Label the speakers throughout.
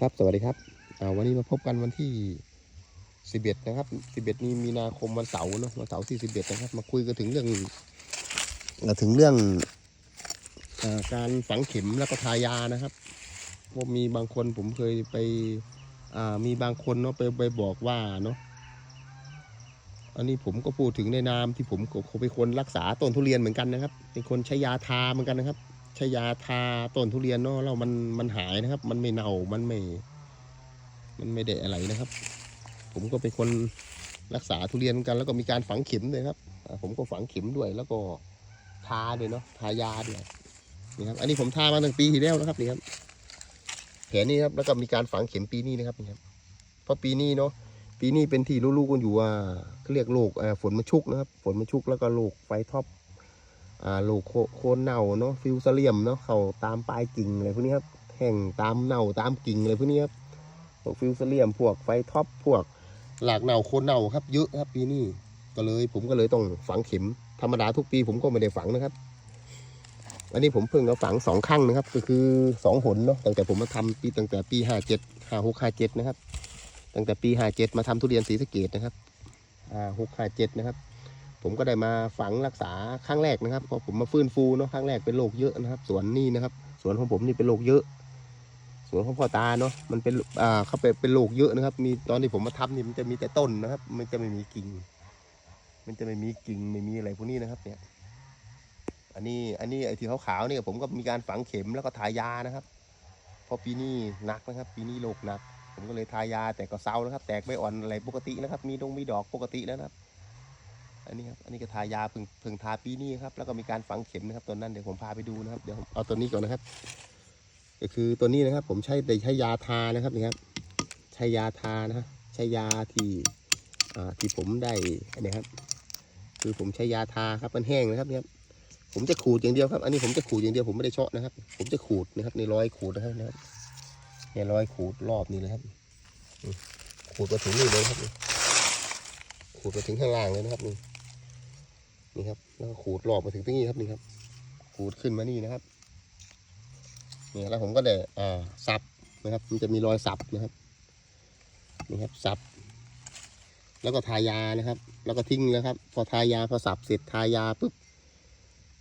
Speaker 1: ครับ สวัสดีครับวันนี้มาพบกันวันที่ 11 นะครับ 11 นี้มีนาคมวันเสาร์เนาะวันเสาร์ที่ 11 นะครับ มาคุยกันถึงเรื่องถึงเรื่องอการฝังเข็มแล้วก็ทายานะครับว่ามีบางคนผมเคยไปมีบางคนเนาะไปไปบอกว่าเนาะอันนี้ผมก็พูดถึงในนามที่ผมก็เป็นคนรักษาต้นทุเรียนเหมือนกันนะครับ เป็นคนใช้ยาทาเหมือนกันนะครับ ใช้ยาทาต้นทุเรียนเนาะแล้วมันมันหายนะครับ มันไม่เน่ามันไม่ มันไม่ได้อะไรนะครับ ผมก็เป็นคนรักษาทุเรียนกัน แล้วก็มีการฝังเข็มด้วยครับผมก็ฝังเข็มด้วย แล้วก็ทาด้วยเนาะทายาด้วยนี่ครับ อันนี้ผมทามาตั้งปีที่แล้วนะครับนี่ครับแผลนี้ครับแล้วก็มีการฝังเข็มปีนี้นะครับนี่ครับเพราะปีนี้เนาะปีนี้เป็นที่รู้ๆกันอยู่ว่าเขาเรียกโรคฝนมันชุกนะครับ ฝนมันชุกแล้วก็โรคไฟท็อป ลูกโคโคนเน่าเนาะฟิวซาเลียมเนาะเขาตามปลายกิ่งอะไรพวกนี้ครับแห้งตามเน่าตามกิ่งอะไรพวกนี้ครับพวกฟิวซาเลียมพวกไฟท็อปพวกหลากเน่าโคนเน่าครับเยอะครับปีนี้ก็เลย ผมก็เลยต้องฝังเข็มธรรมดาทุกปีผมก็ไม่ได้ฝังนะครับ อันนี้ผมเพิ่งเอาฝังสองครั้งนะครับ ก็คือสองหนเนาะตั้งแต่ผมมาทำปีตั้งแต่ปีห้าเจ็ดห้าหกห้าเจ็ดนะครับ ตั้งแต่ปีห้าเจ็ดมาทำทุเรียนศรีสะเกดนะครับอ่าหกห้าเจ็ดนะครับ ผมก็ได้มาฝังรักษาครั้งแรกนะครับพราะผมมาฟื้นฟูเนาะครั้งแรกเป็นโรคเยอะนะครับ สวนนี่นะครับ สวนของผมนี่เป็นโรคเยอะ สวนของพ่อตาเนาะมันเป็นอ่าเขาเป็นเป็นโรคเยอะนะครับ มีตอนที่ผมมาทำนี่มันจะมีแต่ต้นนะครับ มันจะไม่มีกิ่ง มันจะไม่มีกิ่งไม่มีอะไรพวกนี้นะครับ เนี่ย อันนี้อันนี้ไอ้ที่ขาวๆเนี่ยผมก็มีการฝังเข็มแล้วก็ทายานะครับเพราะปีนี้หนักนะครับ ปีนี้โรคหนัก ผมก็เลยทายาแต่ก็เซานะครับ แตกใบอ่อนอะไรปกตินะครับ มีดงมีดอกปกติแล้วนะครับ อันนี้ครับอันนี้ก็ทายาเพึ่งเพึ่งทาปีนี้ครับ แล้วก็มีการฝังเข็มนะครับตัวนั้นเดี๋ยวผมพาไปดูนะครับเดี๋ยวเอาตัวนี้ก่อนนะครับ ก็คือตัวนี้นะครับ ผมใช้แต่ใช้ยาทานะครับนี่ครับใช้ยาทานะฮะใช้ยาที่อ่าที่ผมได้อันนี้ครับ คือผมใช้ยาทาครับมันแห้งนะครับเนี่ยครับผมจะขูดอย่างเดียวครับ อันนี้ผมจะขูดอย่างเดียวผมไม่ได้เชาะนะครับ ผมจะขูดนะครับในรอยขูดนะครับนะครับในรอยขูดรอบนี้เลยครับขูดมาถึงนี่เลยครับขูดมาถึงข้างล่างเลยนะครับนี่ นี่ครับแล้วก็ขูดรอบมาถึงตรงนี้ครับนี่ครับ ขูดขึ้นมานี่นะครับนี่แล้วผมก็ได้อ่าสับนะครับ มันจะมีรอยสับนะครับนี่ครับสับ แล้วก็ทายานะครับ แล้วก็ทิ้งนะครับ พอทายาพอสับเสร็จทายาปุ๊บ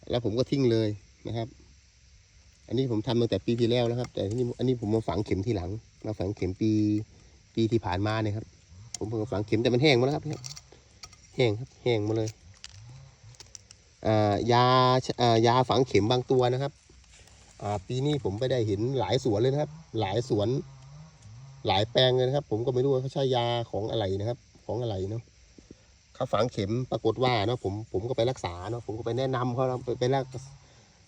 Speaker 1: แล้วผมก็ทิ้งเลยนะครับ อันนี้ผมทำตั้งแต่ปีที่แล้วแล้วครับ แต่ที่นี่อันนี้ผมมาฝังเข็มที่หลังมาฝังเข็มปีปีที่ผ่านมาเนี่ยครับ ผมเพิ่งฝังเข็มแต่มันแห้งหมาแล้วครับ แห้งครับ แห้งมาเลย ยายาฝังเข็มบางตัวนะครับปีนี้ผมไปได้เห็นหลายสวนเลยนะครับ หลายสวน หลายแปลงเลยนะครับ ผมก็ไม่รู้ว่าเขาใช้ยาของอะไรนะครับ ของอะไรเนาะเขาฝังเข็มปรากฏว่าเนาะผมผมก็ไปรักษาเนาะผมก็ไปแนะนำเขาไปไปรัก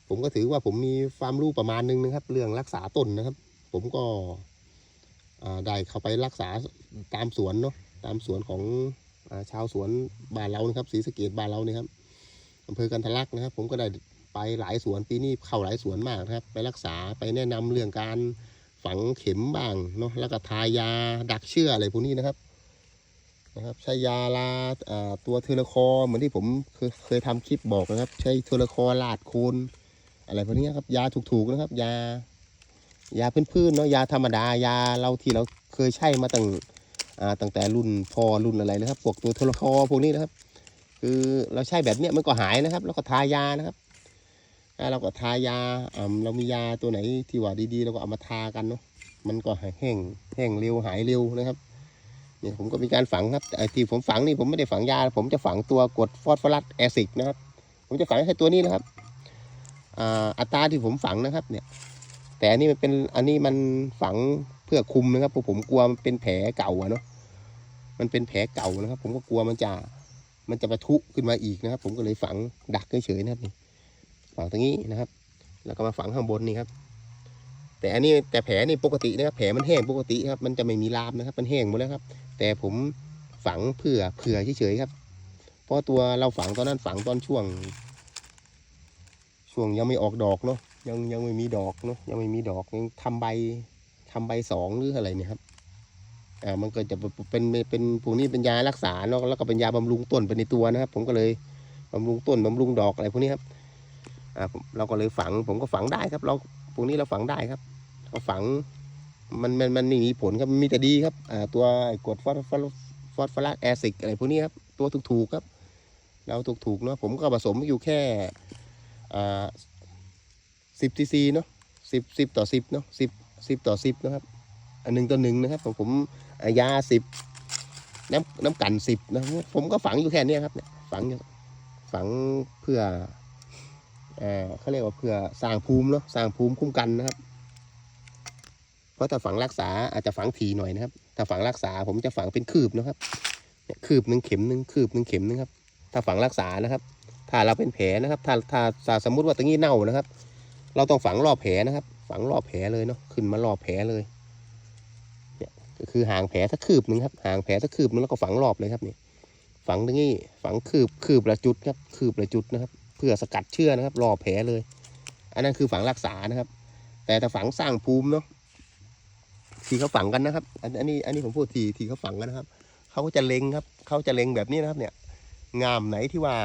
Speaker 1: ผมก็ถือว่าผมมีความรู้ประมาณนึงนะครับ เรื่องรักษาต้นนะครับ ผมก็ได้เข้าไปรักษาตามสวนเนาะตามสวนของอชาวสวนบ้านเรานะครับศรีสะเกดบ้านเราเนี่ยครับ อำเภอกันทะลักนะครับ ผมก็ได้ไปหลายสวนปีนี้เข้าหลายสวนมากนะครับ ไปรักษาไปแนะนำเรื่องการฝังเข็มบ้างเนาะแล้วก็ทายาดักเชื้ออะไรพวกนี้นะครับนะครับ ใช้ยาลาตัวเทอร์คอเหมือนที่ผมเคยเคยทำคลิปบอกนะครับ ใช้เทอร์คอลาดโคนอะไรพวกนี้ครับยาถูกๆนะครับ ยายาพื้นๆเนาะยาธรรมดายาเราที่เราเคยใช้มาตั้งตั้งแต่รุ่นพอรุ่นอะไรนะครับพวกตัวเทอร์คอพวกนี้นะครับ คือเราใช้แบบเนี้ยมันก็หายนะครับ แล้วก็ทายานะครับอ่าเราก็ทายาอ่าเรามียาตัวไหนที่ว่าดีๆเราก็เอามาทากันเนาะมันก็แห้งแห้งเร็วหายเร็วนะครับเนี่ยผมก็มีการฝังครับไอ้ที่ผมฝังนี่ผมไม่ได้ฝังยา ผมจะฝังตัวกรดฟอสฟอรัสแอซิดนะครับ ผมจะฝังแค่ตัวนี้นะครับอ่าอัตราที่ผมฝังนะครับ เนี่ย แต่อันนี้มันเป็นอันนี้มันฝังเพื่อคุมนะครับเพราะผมกลัวมันเป็นแผลเก่าอะเนาะมันเป็นแผลเก่านะครับ ผมก็กลัวมันจะ มันจะปะทุขึ้นมาอีกนะครับ ผมก็เลยฝังดักเฉยๆนะครับนี่ฝังตรงนี้นะครับ แล้วก็มาฝังข้างบนนี่ครับ แต่อันนี้แต่แผลนี่ปกตินะครับ แผลมันแห้งปกติครับ มันจะไม่มีลามนะครับ มันแห้งหมดแล้วครับ แต่ผมฝังเผื่อเผื่อเฉยๆครับ เพราะตัวเราฝังตอนนั้นฝังตอนช่วง ช่วงยังไม่ออกดอกเนาะยังยังไม่มีดอกเนาะยังไม่มีดอกยังทำใบทำใบสองหรืออะไรเนี่ยครับ อ่ามันก็จะเป็นเป็นพวกนี้เป็นยารักษาเนาะแล้วก็เป็นยาบำรุงต้นไปในตัวนะครับ ผมก็เลยบำรุงต้นบำรุงดอกอะไรพวกนี้ครับอ่าเราก็เลยฝังผมก็ฝังได้ครับ เราพวกนี้เราฝังได้ครับเราฝังมันมันมันไม่มีผลครับมีแต่ดีครับอ่าตัวไอ้กรดฟอสฟอสฟอสฟอรัสแอซิดอะไรพวกนี้ครับตัวถูกๆครับ เราถูกๆเนาะผมก็ผสมอยู่แค่อ่าสิบซีซีเนาะสิบสิบต่อสิบเนาะสิบสิบต่อสิบนะครับอันหนึ่งต่อหนึ่งนะครับของผม ยาสิบน้ำน้ำกันสิบนะผมก็ฝังอยู่แค่เนี้ยครับเนี่ยฝังอยู่ฝังเพื่อเออเขาเรียกว่าเพื่อสร้างภูมิเนาะสร้างภูมิคุ้มกันนะครับ เพราะถ้าฝังรักษาอาจจะฝังถีหน่อยนะครับ ถ้าฝังรักษาผมจะฝังเป็นคืบนะครับเนี่ยคืบหนึ่งเข็มหนึ่งคืบหนึ่งเข็มหนึงครับ ถ้าฝังรักษานะครับ ถ้าเราเป็นแผลนะครับ ถ้าถ้าถ้าสมมุติว่าตรงนี้เน่านะครับ เราต้องฝังรอบแผลนะครับ ฝังรอบแผลเลยเนาะขึ้นมารอบแผลเลย ก็คือห่างแผลสักคืบหนึ่งครับห่างแผลสักคืบหนึงแล้วก็ฝังรอบเลยครับนี่ฝังตรงนี้ฝังคืบคืบละจุดครับคืบละจุดนะครับ เพื่อสกัดเชื้อนะครับรอบแผลเลย อันนั้นคือฝังรักษานะครับ แต่ถ้าฝังสร้างภูมิเนาะที่เขาฝังกันนะครับอันอันนี้อันนี้ผมพูดทีที่เขาฝังกันนะครับเขาก็จะเล็งครับเขาจะเล็งแบบนี้นะครับ เนี่ย งามไหนที่ว่า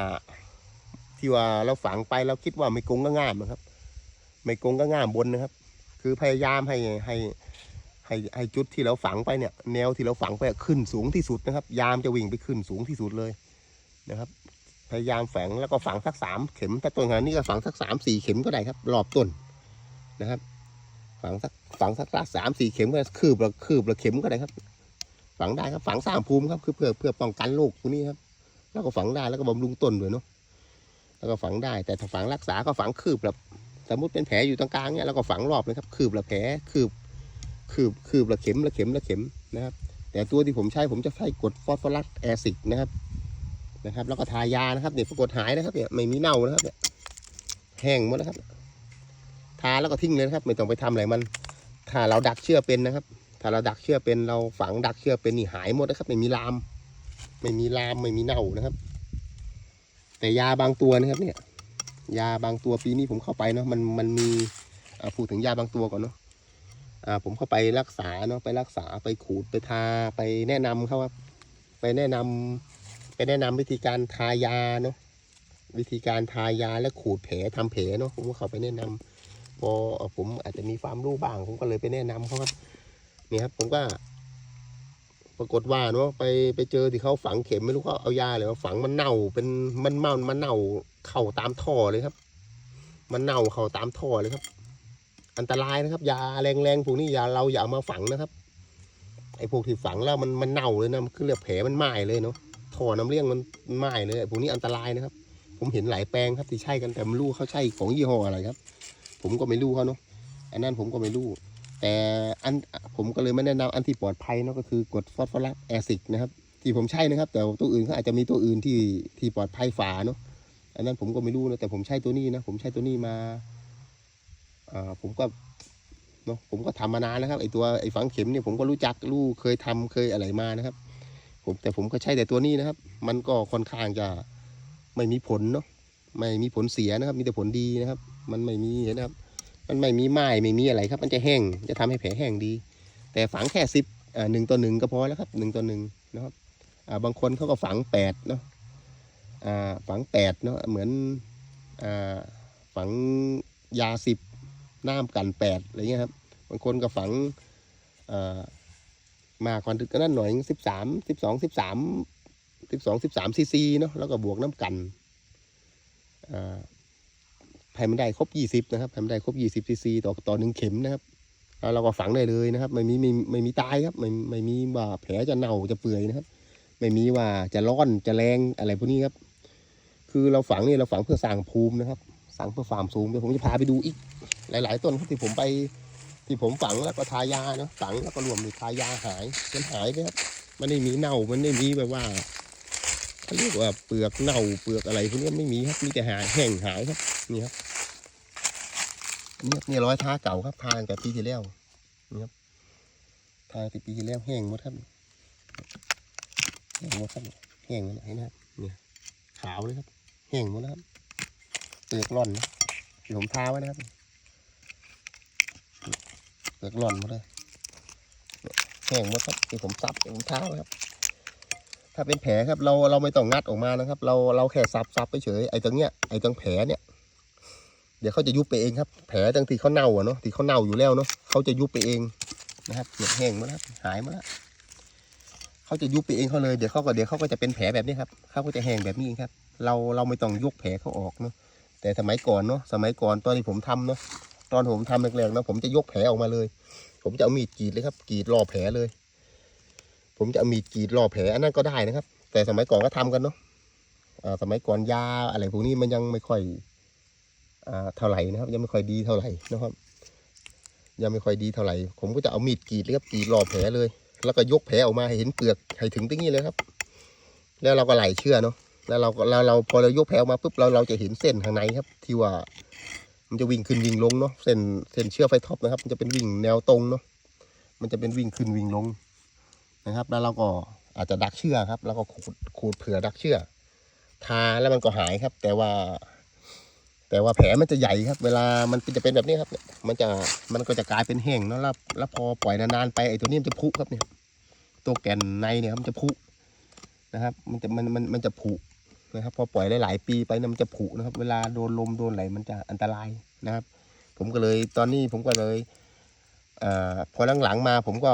Speaker 1: ที่ว่าเราฝังไปเราคิดว่าไม่กงก็งามนะครับ ไม่กงก็งามบนนะครับ คือพยายามให้ให้ ให้ให้จุดที่เราฝังไปเนี่ย แนวที่เราฝังไปขึ้นสูงที่สุดนะครับ ยามจะวิ่งไปขึ้นสูงที่สุดเลยนะครับ พยายามแฝงแล้วก็ฝังสักสามเข็มถ้าต้นขนาดนี้ก็ฝังสักสามสี่เข็มก็ได้ครับ รอบต้นนะครับ ฝังสักฝังสักสามสี่เข็มก็ได้คืบละคืบละเข็มก็ได้ครับ ฝังได้ครับฝังสร้างภูมิครับคือเพื่อเพื่อป้องกันโรคพวกนี้ครับ แล้วก็ฝังได้แล้วก็บำรุงต้นด้วยเนาะแล้วก็ฝังได้ แต่ถ้าฝังรักษาก็ฝังคืบละสมมติเป็นแผลอยู่ตรงกลางเนี่ยเราก็ฝังรอบเลยครับ คืบละแผลคืบ คืบคืบละเข็มละเข็มละเข็มนะครับ แต่ตัวที่ผมใช้ผมจะใช้กดฟอสฟอรัสแอซิดนะครับนะครับ แล้วก็ทายานะครับเนี่ยปรากฏหายนะครับเนี่ยไม่มีเน่านะครับเนี่ยแห้งหมดแล้วครับ ทาแล้วก็ทิ้งเลยนะครับ ไม่ต้องไปทำอะไรมัน ถ้าเราดักเชื้อเป็นนะครับ ถ้าเราดักเชื้อเป็นเราฝังดักเชื้อเป็นนี่หายหมดนะครับ ไม่มีลาม ไม่มีลามไม่มีเน่านะครับ แต่ยาบางตัวนะครับเนี่ย ยาบางตัวปีนี้ผมเข้าไปเนาะมันมันมีพูดถึงยาบางตัวก่อนเนาะ ผมเข้าไปรักษาเนาะไปรักษาไปขูดไปทาไปแนะนำเขาครับไปแนะนำไปแนะนำวิธีการทายาเนาะวิธีการทายาและขูดแผลทำแผลเนาะผมก็เข้าไปแนะนำพอผมอาจจะมีความรู้บ้าง ผมก็เลยไปแนะนำเขาครับนี่ครับ ผมก็ ปรากฏว่าเนาะไปไปเจอที่เขาฝังเข็มไม่รู้เขาเอายาเลยมาฝังมันเน่าเป็นมันเมามันเน่าเข่าตามท่อเลยครับ มันเน่าเข่าตามท่อเลยครับ อันตรายนะครับยาแรงๆพวกนี้ยาเราอย่าเอามาฝังนะครับไอ้พวกที่ฝังแล้วมันมันเน่าเลยนะมันคือเรียกแผลมันไหม้เลยเนาะท่อน้ำเลี้ยงมันไหม้เลยพวกนี้อันตรายนะครับ ผมเห็นหลายแปลงครับที่ใช่กันแต่ไม่รู้เขาใช่ของยี่ห้ออะไรครับ ผมก็ไม่รู้เขาเนาะอันนั้นผมก็ไม่รู้ แต่อันผมก็เลยไม่แนะนำอันที่ปลอดภัยเนาะก็คือกดฟอสฟอรัสแอซิดนะครับ ที่ผมใช้นะครับ แต่ตัวอื่นเขาอาจจะมีตัวอื่นที่ที่ปลอดภัยฝาเนาะอันนั้นผมก็ไม่รู้นะแต่ผมใช้ตัวนี้นะผมใช้ตัวนี้มา ผมก็เนาะผมก็ทำมานานแล้วครับไอตัวไอฝังเข็มเนี่ยผมก็รู้จักรู้เคยทำเคยอะไรมานะครับ ผมแต่ผมก็ใช้แต่ตัวนี้นะครับ มันก็ค่อนข้างจะไม่มีผลเนาะไม่มีผลเสียนะครับ มีแต่ผลดีนะครับ มันไม่มีนะครับ มันไม่มีไม้ไม่มีอะไรครับ มันจะแห้งจะทำให้แผลแห้งดี แต่ฝังแค่สิบอ่าหนึ่งต่อหนึ่งก็พอแล้วครับหนึ่งต่อหนึ่งนะครับอ่าบางคนเขาก็ฝังแปดเนาะอ่าฝังแปดเนาะเหมือนอ่าฝังยาสิบ น้ำกันแปดอะไรเงี้ยครับบางคนก็ฝังอ่ามากกว่านั้นหน่อยสิบสามสิบสองสิบสามสิบสองสิบสามซีซีเนาะแล้วก็บวกน้ำกันอ่าให้มันได้ครบยี่สิบนะครับให้มันได้ครบยี่สิบซีซีต่อต่อหนึ่งเข็มนะครับแล้วเราก็ฝังได้เลยนะครับ ไม่มีไม่ไม่มีตายครับไม่ไม่มีว่าแผลจะเน่าจะเปื่อยนะครับ ไม่มีว่าจะร้อนจะแรงอะไรพวกนี้ครับ คือเราฝังนี่เราฝังเพื่อสร้างภูมินะครับ สั่งเพื่อฟาร์มสูงเดี๋ยวผมจะพาไปดูอีก หลาย ๆ ต้นที่ผมไปที่ผมฝังแล้วก็ทายาเนาะฝังแล้วก็รวมมีทายาหายมันหายไปครับมันไม่มีเน่ามันไม่มีแบบว่าเขาเรียกว่าเปลือกเน่าเปลือกอะไรพวกนี้ไม่มีครับมีแต่หายแห้งหายครับนี่ครับนี่นี่ร้อยท้าเก่าครับทานกับปีที่แล้วนี่ครับทานที่ปีที่แล้วแห้งหมดครับแห้งหมดครับแห้งหมดเห็นไหมครับเนี่ยขาวเลยครับแห้งหมดแล้วครับเปลือกร่อนนะที่ผมทาไว้นะครับ ลือกร่อนหมดเลยแห้งหมดครับที่ผมซับผมท้าครับ ถ้าเป็นแผลครับเราเราไม่ต้องงัดออกมานะครับ เราเราแค่ซับซับไปเฉยไอ้ตรงเนี้ยไอ้ตรงแผลเนี่ย เดี๋ยวเขาจะยุบไปเองครับ แผลตรงที่เขาเน่าอะเนาะที่เขาเน่าอยู่แล้วเนาะเขาจะยุบไปเองนะครับเกือบแห้งหมดแล้วครับหายหมดแล้วเขาจะยุบไปเองเขาเลยเดี๋ยวเขาก็เดี๋ยวเขาก็จะเป็นแผลแบบนี้ครับเขาก็จะแห้งแบบนี้เองครับ เราเราไม่ต้องยกแผลเขาออกเนาะแต่สมัยก่อนเนาะสมัยก่อนตอนที่ผมทำเนาะ ตอนผมทำแรกๆนะผมจะยกแผลออกมาเลย ผมจะเอามีดกรีดเลยครับกรีดรอแผลเลย ผมจะเอามีดกรีดรอแผลอันนั้นก็ได้นะครับ แต่สมัยก่อนก็ทำกันเนาะสมัยก่อนยาอะไรพวกนี้มันยังไม่ค่อยเท่าไหร่นะครับ ยังไม่ค่อยดีเท่าไหร่นะครับ ยังไม่ค่อยดีเท่าไหร่ ผมก็จะเอามีดกรีดเลยครับกรีดรอแผลเลย แล้วก็ยกแผลออกมาให้เห็นเปลือกให้ถึงตรงนี้เลยครับ แล้วเราก็ไหลเชื่อเนาะแล้วเราเราเราพอเรายกแผลออกมาปุ๊บเราเราจะเห็นเส้นข้างในครับ ที่ว่า มันจะวิ่งขึ้นวิ่งลงเนาะเส้นเส้นเชือกไฟท็อปนะครับ มันจะเป็นวิ่งแนวตรงเนาะมันจะเป็นวิ่งขึ้นวิ่งลงนะครับ แล้วเราก็อาจจะดักเชือกครับ แล้วก็ขูดขูดเผื่อดักเชือกทาแล้วมันก็หายครับ แต่ว่า แต่ว่าแผลมันจะใหญ่ครับ เวลามันจะเป็นแบบนี้ครับ มันจะมันก็จะกลายเป็นแห้งเนาะแล้วแล้วพอปล่อยนานๆไปไอ้ตัวนี้มันจะพุครับเนี่ยตัวแก่นในเนี่ยมันจะพุนะครับ มันจะมันมันมันจะพุ นะครับ พอปล่อยหลายๆปีไปนี่ยมันจะพุนะครับ เวลาโดนลมโดนอะไรมันจะอันตรายนะครับ ผมก็เลยตอนนี้ผมก็เลยอพอหลังๆมาผมก็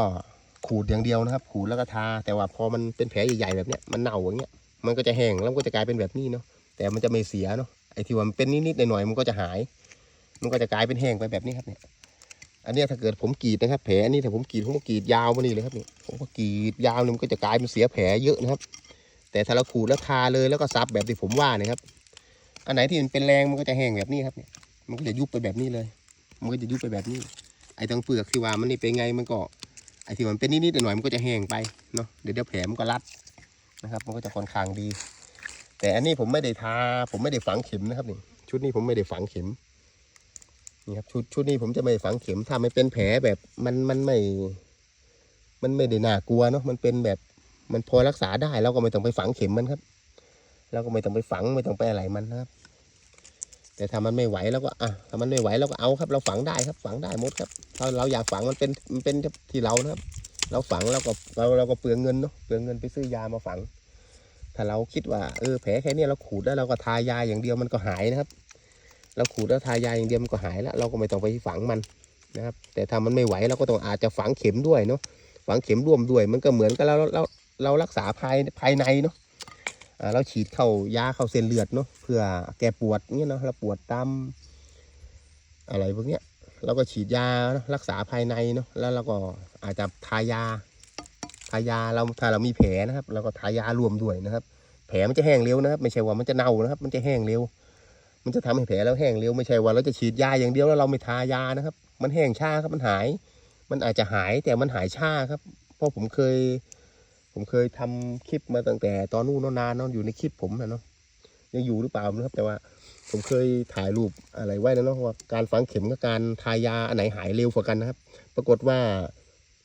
Speaker 1: ขูดอย่างเดียวนะครับ ขูดแล้วก็ทา แต่ว่าพอมันเป็นแผลใหญ่ๆแบบเนี้ยมันเน่าอย่างเงี้ยมันก็จะแห้งแล้วก็จะกลายเป็นแบบนี้เนาะแต่มันจะไม่เสียเนาะไอ้ที่ว่ามันเป็นนิดๆหน่อยๆมันก็จะหาย มันก็จะกลายเป็นแห้งไปแบบนี้ครับเนี่ยอันนี้ถ้าเกิดผมกรีดนะครับ แผลอันนี้ถ้าผมกรีดผมก็กรีดยาวมานี่เลยครับเนี่ยผมก็กรีดยาวเนี่ยมันก็จะกลายเป็นเสียแผลเยอะนะครับ แต่ถ้าเราขูดแล้วทาเลยแล้วก็ซับแบบที่ผมว่านะครับ อันไหนที่มันเป็นแรงมันก็จะแห้งแบบนี้ครับเนี่ย มันก็จะยุบไปแบบนี้เลย มันก็จะยุบไปแบบนี้ ไอ้ตรงเปลือกที่ว่ามันนี่เป็นไงมันก็ ไอ้ที่มันเป็นนิดๆหน่อยๆมันก็จะแห้งไปเนาะ เดี๋ยวเดี๋ยวแผลมันก็รัดนะครับ มันก็จะค่อนข้างดี แต่อันนี้ผมไม่ได้ทา ผมไม่ได้ฝังเข็มนะครับนี่ ชุดนี้ผมไม่ได้ฝังเข็ม นี่ครับชุดชุดนี้ผมจะไม่ฝังเข็มถ้าไม่เป็นแผลแบบมันมันไม่ มันไม่ได้น่ากลัวเนาะ มันเป็นแบบ มันพอรักษาได้เราก็ไม่ต้องไปฝังเข็มมันครับเราก็ไม่ต้องไปฝังไม่ต้องไปอะไรมันนะครับ แต่ถ้ามันไม่ไหวแล้วก็อะถ้ามันไม่ไหวเราก็เอาครับ เราฝังได้ครับ ฝังได้หมดครับถ้าเราอยากฝังมันเป็นมันเป็นที่เรานะครับ เราฝังเราก็เราเราก็เปลืองเงินเนาะเปลืองเงินไปซื้อยามาฝัง ถ้าเราคิดว่าเออแผลแค่นี้เราขูดแล้วเราก็ทายาอย่างเดียวมันก็หายนะครับ เราขูดแล้วทายาอย่างเดียวมันก็หายแล้ว เราก็ไม่ต้องไปฝังมันนะครับ แต่ถ้ามันไม่ไหวเราก็ต้องอาจจะฝังเข็มด้วยเนาะฝังเข็มร่วมด้วยมันก็เหมือนกับเราเรา เรารักษาภายภายในเนาะเราฉีดเข้ายาเข้าเส้นเลือดเนาะเพื่อแก้ปวดเงี้ยเนาะเราปวดตามอะไรพวกเนี้ยเราก็ฉีดยาเนอะรักษาภายในเนาะแล้วเราก็อาจจะทายาทายาเราถ้าเรามีแผลนะครับเราก็ทายารวมด้วยนะครับ แผลมันจะแห้งเร็วนะครับ ไม่ใช่ว่ามันจะเน่านะครับ มันจะแห้งเร็ว มันจะทำให้แผลเราแห้งเร็วไม่ใช่ว่าเราจะฉีดยาอย่างเดียวแล้วเราไม่ทายานะครับ มันแห้งช้าครับมันหาย มันอาจจะหายแต่มันหายช้าครับ เพราะผมเคย ผมเคยทำคลิปมาตั้งแต่ตอนนู้นนานๆเนาะอยู่ในคลิปผมนะเนาะยังอยู่หรือเปล่าไม่รู้ครับ แต่ว่าผมเคยถ่ายรูปอะไรไว้นะเนาะว่าการฝังเข็มกับการทายาอันไหนหายเร็วกว่ากันนะครับ ปรากฏว่า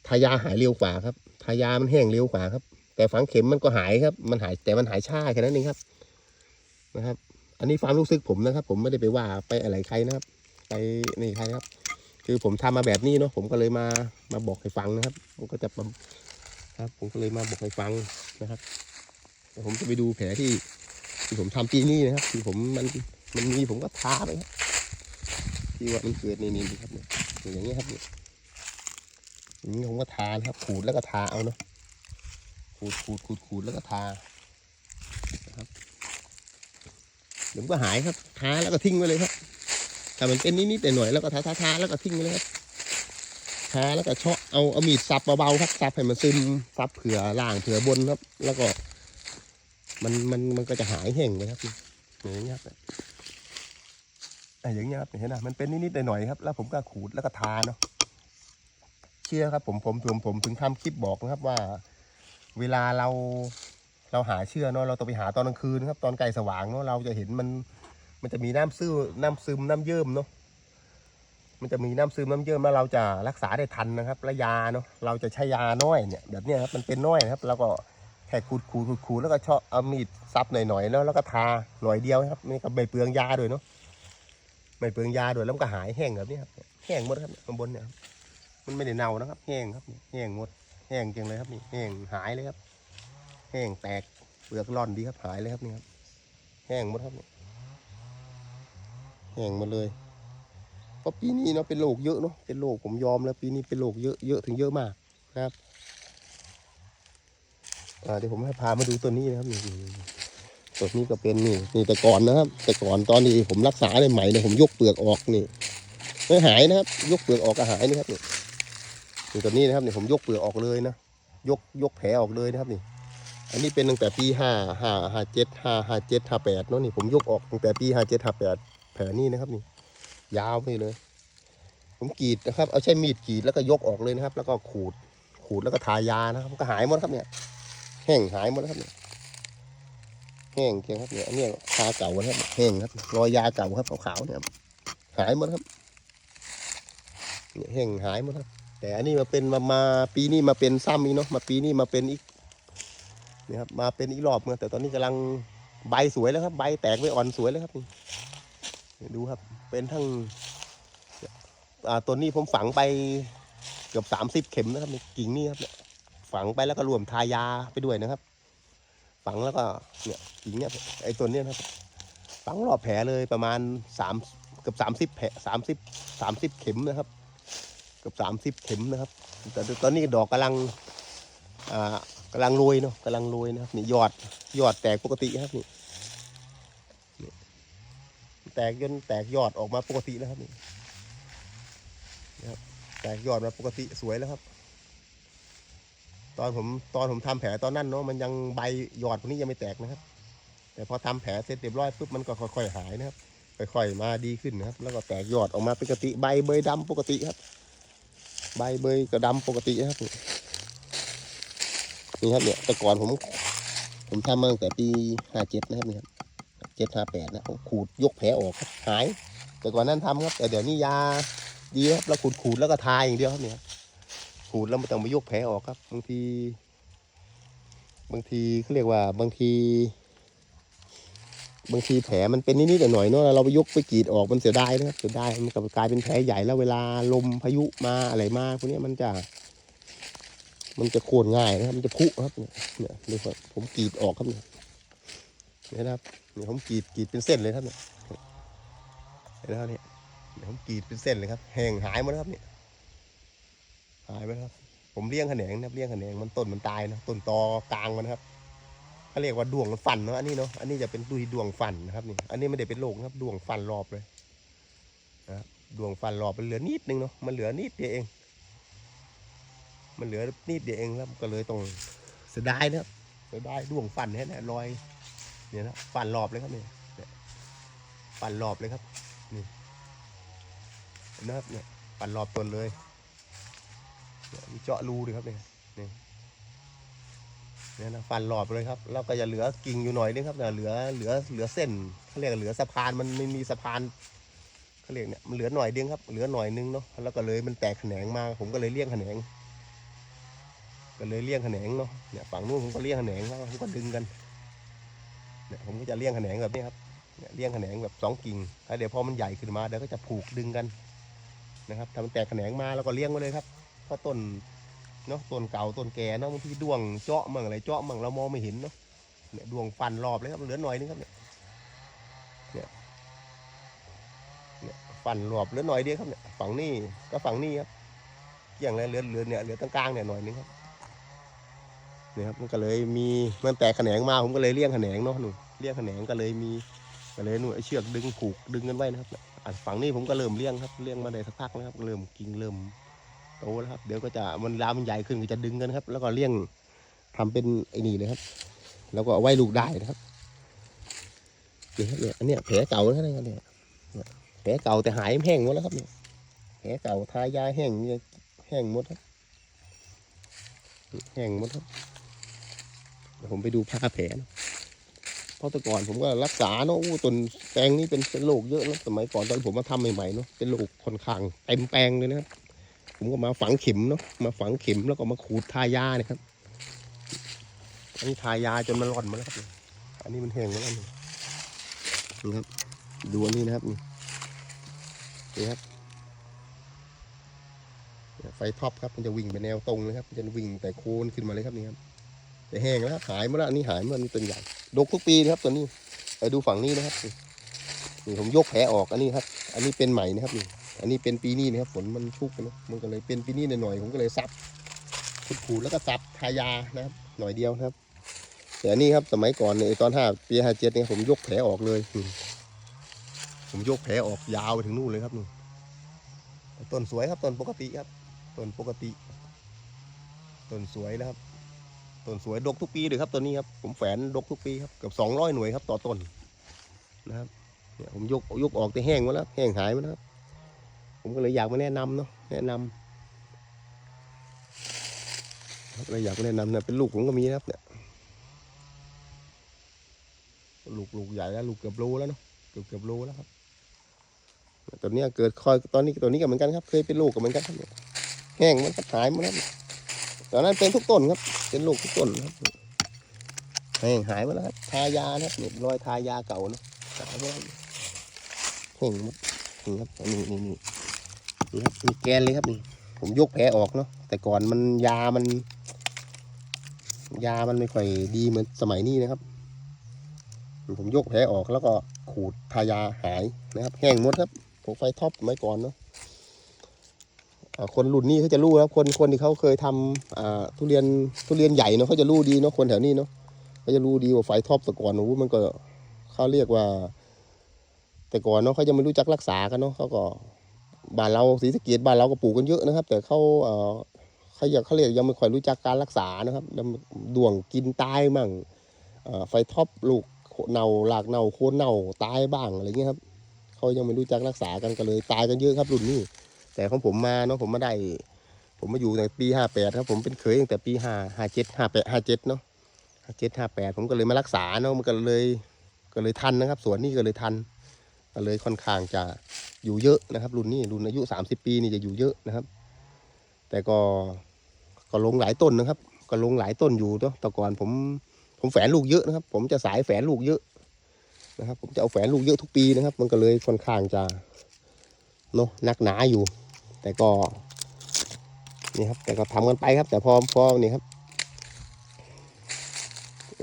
Speaker 1: ทายาหายเร็วกว่าครับทายามันแห้งเร็วกว่าครับ แต่ฝังเข็มมันก็หายครับ มันหายแต่มันหายช้าแค่นั้นเองครับนะครับ อันนี้ความรู้สึกผมนะครับ ผมไม่ได้ไปว่าไปอะไรใครนะครับ ไปนี่ใครครับ คือผมทำมาแบบนี้เนาะผมก็เลยมามาบอกให้ฟังนะครับผมก็จะ ครับ ผมก็เลยมาบอกให้ฟังนะครับผมจะไปดูแผลที่ที่ผมทำปีนี้นะครับที่ผมมันมันมีผมก็ทาไปครับที่ว่ามันเกิดนี่นี่ครับเนี่ยอย่างเงี้ยครับเนี่ยอย่างนี้ผมก็ทานะครับ ขูดแล้วก็ทาเอาเนาะขูดขูดขูดขูดแล้วก็ทาเดี๋ยวก็หายครับทาแล้วก็ทิ้งไว้เลยครับถ้ามันเป็นนิดๆหน่อยแล้วก็ทาทาทาแล้วก็ทิ้งไว้เลยครับ ทาแล้วก็เชาะเอาเอามีดสับเบาๆครับสับให้มันซึมสับเผื่อล่างเผื่อบนครับ แล้วก็ มันมันมันก็จะหายแห้งเลยครับอย่างเงี้ยครับอะอย่างเงี้ยครับเห็นไหมมันเป็นนิดๆหน่อยๆครับ แล้วผมก็ขูดแล้วก็ทาเนาะเชื่อครับ ผมผมผมผมถึงทำคลิปบอกนะครับว่า เวลาเราเราหาเชื่อเนาะเราต้องไปหาตอนกลางคืนนะครับ ตอนไก่สว่างเนาะเราจะเห็นมัน มันจะมีน้ำซึมน้ำซึมน้ำเยิ้มเนาะ มันจะมีน้ำซึมน้ำเยิ้มแล้วเราจะรักษาได้ทันนะครับและยาเนาะเราจะใช้ยาน้อยเนี่ยแบบนี้ครับมันเป็นน้อยนะครับแล้วก็แค่ขูดขูดขูดขูดแล้วก็เชาะเอามีดซับหน่อยๆแล้วแล้วก็ทาหน่อยเดียวครับนี่ก็ไม่เปลืองยาด้วยเนาะไม่เปลืองยาด้วยแล้วก็หายแห้งแบบนี้ครับแห้งหมดครับข้างบนเนี่ยครับมันไม่ได้เน่านะครับ แห้งครับแห้งหมดแห้งจริงเลยครับนี่แห้งหายเลยครับ แห้งแตกเปลือกร่อนดีครับหายเลยครับนี่ครับแห้งหมดครับแห้งหมดเลย เพราะปีนี้เนาะเป็นโรคเยอะเนาะเป็นโรคผมยอมแล้วปีนี้เป็นโรคเยอะเยอะถึงเยอะมากนะครับเดี๋ยวผมให้พามาดูตัวนี้นะครับนี่ตัวนี้ก็เป็นนี่นี่แต่ก่อนนะครับ แต่ก่อนตอนนี้ผมรักษาใหม่เนี่ยผมยกเปลือกออกนี่ไม่หายนะครับ ยกเปลือกออกก็หายนี่ครับนี่นี่ตัวนี้นะครับนี่ผมยกเปลือกออกเลยนะยกยกแผลออกเลยนะครับนี่ อันนี้เป็นตั้งแต่ปีห้าห้าห้าเจ็ดห้าห้าเจ็ดห้าแปดเนาะนี่ผมยกออกตั้งแต่ปีห้าเจ็ดห้าแปดแผลนี่นะครับนี่ ยาวไปเลย ผมกรีดนะครับ เอาใช้มีดกรีดแล้วก็ยกออกเลยนะครับ แล้วก็ขูด ขูดแล้วก็ทายานะครับก็หายหมดครับเนี่ย แห้งหายหมดแล้วครับเนี่ยแห้งเพียงครับเนี่ยอันนี้ทาเก่านะครับแห้งครับรอยยาเก่าครับขาวๆเนี่ยหายหมดครับเนี่ยแห้งหายหมดครับ แต่อันนี้มาเป็นมามาปีนี้มาเป็นซ้ำอีกเนาะมาปีนี้มาเป็นอีกนี่ครับมาเป็นอีกรอบเมื่อแต่ตอนนี้กำลังใบสวยแล้วครับ ใบแตกใบอ่อนสวยแล้วครับ ดูครับ เป็นทั้งตัวนี้ผมฝังไปเกือบสามสิบเข็มนะครับกิ่งนี่ครับเนี่ยฝังไปแล้วก็รวมทายาไปด้วยนะครับ ฝังแล้วก็เนี่ยกิ่งเนี่ยไอ้ตัวเนี้ยนะครับ ฝังรอบแผลเลยประมาณสามเกือบสามสิบแผลสามสิบสามสิบเข็มนะครับ เกือบสามสิบเข็มนะครับ แต่ตอนนี้ดอกกำลังอ่ากำลังโรยเนาะกำลังโรยนะครับนี่ยอดยอดแตกปกติครับนี่ แตกจนแตกยอดออกมาปกติแล้วครับนี่นะครับแตกยอดมาปกติสวยแล้วครับ ตอนผมตอนผมทำแผลตอนนั้นเนาะมันยังใบยอดพวกนี้ยังไม่แตกนะครับ แต่พอทำแผลเสร็จเรียบร้อยปุ๊บมันก็ค่อยๆหายนะครับค่อยๆมาดีขึ้นนะครับ แล้วก็แตกยอดออกมาปกติใบเบยดำปกติครับ ใบเบยก็ดำปกตินะครับนี่ครับเนี่ยแต่ก่อนผม ผมทำมาตั้งแต่ปีห้าเจ็ดนะครับนี่ย เจ็ดห้าแปดนะขูดยกแผลออกครับหาย แต่ก่อนนั้นทำครับ แต่เดี๋ยวนี้ยาดีครับเราขูดขูดแล้วก็ทายอย่างเดียวครับเนี่ยขูดแล้วไม่ต้องไปยกแผลออกครับ บางที บางทีเขาเรียกว่าบางที บางทีแผลมันเป็นนิดๆหน่อยๆเนาะเราไปยกไปกรีดออกมันเสียดายนะครับเสียดายมันกลกลายเป็นแผลใหญ่แล้วเวลาลมพายุมาอะไรมาพวกนี้มันจะมันจะโค่นง่ายนะครับ มันจะพุครับเนี่ยเนี่ยดูครับผมกรีดออกครับเนี่ยนะครับ เนี่ยผมกรีดกรีดเป็นเส้นเลยครับเนี่ยเห็นไหมครับเนี่ยเดี๋ยวผมกรีดเป็นเส้นเลยครับ แห้งหายหมดแล้วครับเนี่ยหายไปแล้วครับผมเลี้ยงแขนงนะเลี้ยงแขนงมันต้นมันตายนะต้นตอกลางมันครับเขาเรียกว่าดวงฟันเนาะอันนี้เนาะอันนี้จะเป็นดุยดวงฟันนะครับนี่อันนี้ไม่ได้เป็นโรคนะครับดวงฟันรอบเลยนะครับดวงฟันรอบมันเหลือนิดนึงเนาะมันเหลือนิดเดียวเอง มันเหลือนิดเดียวเองแล้วก็เลยต้องเสียดายนะครับเสียดายดวงฟันเนี่ยนะรอย เนี่ยนะฟันรอบเลยครับเนี่ยเนี่นรอบเลยครับนะครับเนี่ยปั่นรอบต้นเลยเนี่ยมีเจาะรูดิครับเนี่ยนี่เนี่ยนะฟันรอบเลยครับแล้วก็จะเหลือกิ่งอยู่หน่อยนึงครับแต่เหลือเหลือเหลือเส้นเขาเรียกเหลือสะพานมันไม่มีสะพานเขาเรียกเนี่ยมันเหลือหน่อยเดียวครับ เหลือหน่อยนึงเนาะแล้วก็เลยมันแตกแขนงมาผมก็เลยเลี่ยงแขนงก็เลยเลี่ยงแขนงเนาะเนี่ยฝั่งนู้นผมก็เลี่ยงแขนงแล้วผมก็ดึงกัน เนี่ยผมก็จะเลี่ยงแขนงแบบนี้ครับเนี่ยเลี่ยงแขนงแบบสองกิ่งแล้วเดี๋ยวพอมันใหญ่ขึ้นมาเดี๋ยวก็จะผูกดึงกันนะครับถ้ามันแตกแขนงมาเราก็เลี้ยงไว้เลยครับเพราะต้นเนาะต้นเก่าต้นแก่เนาะบางทีดวงเจาะมั่งอะไรเจาะมั่งเรามองไม่เห็นเนาะเนี่ยดวงฟันรอบเลยครับเหลือหน่อยนึงครับเนี่ยเนี่ยเนี่ยฟันรอบเหลือหน่อยเดียวครับเนี่ยฝั่งนี้ก็ฝั่งนี้ครับอย่างไรเหลือเหลือเนี่ยเหลือตรงกลางเนี่ยหน่อยนึงครับเนี่ยครับมันก็เลยมีมันแตกแขนงมาผมก็เลยเลี้ยงแขนงเนาะหนู เลี้ยงแขนงก็เลยมีก็เลยหนูไอเชือกดึงผูกดึงกันไว้นะครับอะฝั่งนี้ผมก็เริ่มเลี้ยงครับเลี้ยงมาได้สักพักแล้วครับเริ่มกิ่งเริ่มโตแล้วครับ เดี๋ยวก็จะมันลามมันใหญ่ขึ้นก็จะดึงกันครับ แล้วก็เลี้ยงทำเป็นไอ้นี่เลยครับ แล้วก็เอาไว้ลูกได้นะครับนี่ครับเนี่ยอันเนี้ยแผลเก่าแล้วนะเนี่ยเนี่ยแผลเก่าแต่หายแห้งหมดแล้วครับเนี่ยแผลเก่าทายาแห้งเนี่ยแห้งหมดครับแห้งหมดครับเดี๋ยวผมไปดูผ้าแผลนะ ราะแต่ก่อนผมก็รักษาเนาะอู้ต้นแปลงนี้เป็นเป็นโรคเยอะนะสมัยก่อนตอนผมมาทำใหม่ๆเนาะเป็นโรคค่อนข้างเต็มแปลงเลยนะครับ ผมก็มาฝังเข็มเนาะมาฝังเข็มแล้วก็มาขูดทายาเนี่ยครับอันนี้ทายาจนมันร่อนมาแล้วครับอันนี้มันแห้งแล้วนี่นี่ครับดูอันนี้นะครับนี่นี่ครับไฟท็อปครับมันจะวิ่งไปแนวตรงเลยครับมันจะวิ่งแต่โคนขึ้นมาเลยครับนี่ครับแต่แห้งแล้วหายหมดแล้วอันนี้หายหมดนี่ต้นใหญ่ ดกทุกปีนะครับตัวนี้ไปดูฝั่งนี้นะครับนี่ผมยกแผลออกอันนี้ครับ อันนี้เป็นใหม่นะครับนี่อันนี้เป็นปีนี้นะครับฝนมันชุกนะมันก็เลยเป็นปีนี้หน่อยๆผมก็เลยซับขูดแล้วก็ซับทายานะครับ หน่อยเดียวนะครับ แต่อันนี้ครับสมัยก่อนเนี่ยตอนห้าปีห้าเจ็ดเนี่ยผมยกแผลออกเลยผมยกแผลออกยาวไปถึงนู่นเลยครับนู่นต้นสวยครับต้นปกติครับต้นปกติต้นสวยนะครับ ต้นสวยดกทุกปีเลยครับต้นนี้ครับผมแฝนดกทุกปีครับเกือบสองร้อยหน่วยครับ ต่อต้นนะครับเนี่ยผมยกยกออกแต่แห้งมาแล้วแห้งหายมาแล้วครับผมก็เลยอยากมาแนะนำเนาะแนะนำครับเลยอยากมาแนะนำเนะเป็นลูกผมก็มีนะครับเนี่ยลูกลูกใหญ่แล้วลูกเกือบโลแล้วเนาะเกือบเกือบโลแล้วครับตอนเนี้ยเกิดคอยตอนนี้ตัวนี้ก็เหมือนกันครับ เคยเป็นลูกก็เหมือนกันครับแห้งมันก็หายหมดแล้ว ตอนนั้นเป็นทุกต้นครับ เป็นลูกทุกต้นครับแห้งหายหมดแล้วครับทายานะเนี่ยรอยทายาเก่านะหายไปแล้วแห้งหมดนี่ครับนี่นี่นี่นี่ครับมีแกนเลยครับนี่ ผมยกแผลออกเนาะแต่ก่อนมันยามัน ยามันไม่ค่อยดีเหมือนสมัยนี้นะครับ ผมยกแผลออกแล้วก็ขูดทายาหายนะครับ แห้งหมดครับพวกไฟท็อปสมัยก่อนเนาะ คนรุ่นนี้เขาจะรู้ครับคนคนที่เขาเคยทำอ่าทุเรียนทุเรียนใหญ่เนาะเขาจะรู้ดีเนาะคนแถวนี้เนาะเขาจะรู้ดีว่าไฟท็อปแต่ก่อนโอ้มันก็เขาเรียกว่า แต่ก่อนเนาะเขาจะไม่รู้จักรักษากันเนาะเขาก็บ้านเราศรีสะเกดบ้านเราก็ปลูกกันเยอะนะครับ แต่เขาเอ่อเขาอยากเขาเรียกยังไม่ค่อยรู้จักการรักษานะครับยังด่วงกินตายมั่งอ่อไฟท็อปลูกเน่าหลากเน่าโคนเน่าตายบ้างอะไรเงี้ยครับเขายังไม่รู้จักรักษากันก็เลย ตายกันเยอะครับรุ่นนี้ แต่ของผมมาเนาะผมมาได้ ผมมาอยู่ในปีห้าแปดครับ ผมเป็นเคยตั้งแต่ปีห้าห้าเจ็ดห้าแปดห้าเจ็ดเนาะห้าเจ็ดห้าแปดผมก็เลยมารักษาเนาะมันก็เลยก็เลยทันนะครับสวนนี้ก็เลยทันก็เลยค่อนข้างจะอยู่เยอะนะครับ รุ่นนี้รุ่นอายุสามสิบปีนี่จะอยู่เยอะนะครับ แต่ก็ก็ลงหลายต้นนะครับ ก็ลงหลายต้นอยู่เนาะแต่ก่อนผมผมแฝนลูกเยอะนะครับ ผมจะสายแฝนลูกเยอะนะครับ ผมจะเอาแฝนลูกเยอะทุกปีนะครับ มันก็เลยค่อนข้างจะเนาะหนักหนาอยู่ แต่ก็นี่ครับแต่ก็ทำกันไปครับ แต่พอพอนี่ครับ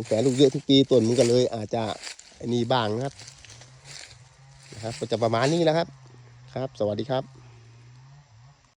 Speaker 1: แฝลูกเยอะทุกปีต้นมันก็เลย อาจจะนี่บ้างนะครับนะครับ ก็จะประมาณนี้แล้วครับ ครับ สวัสดีครับ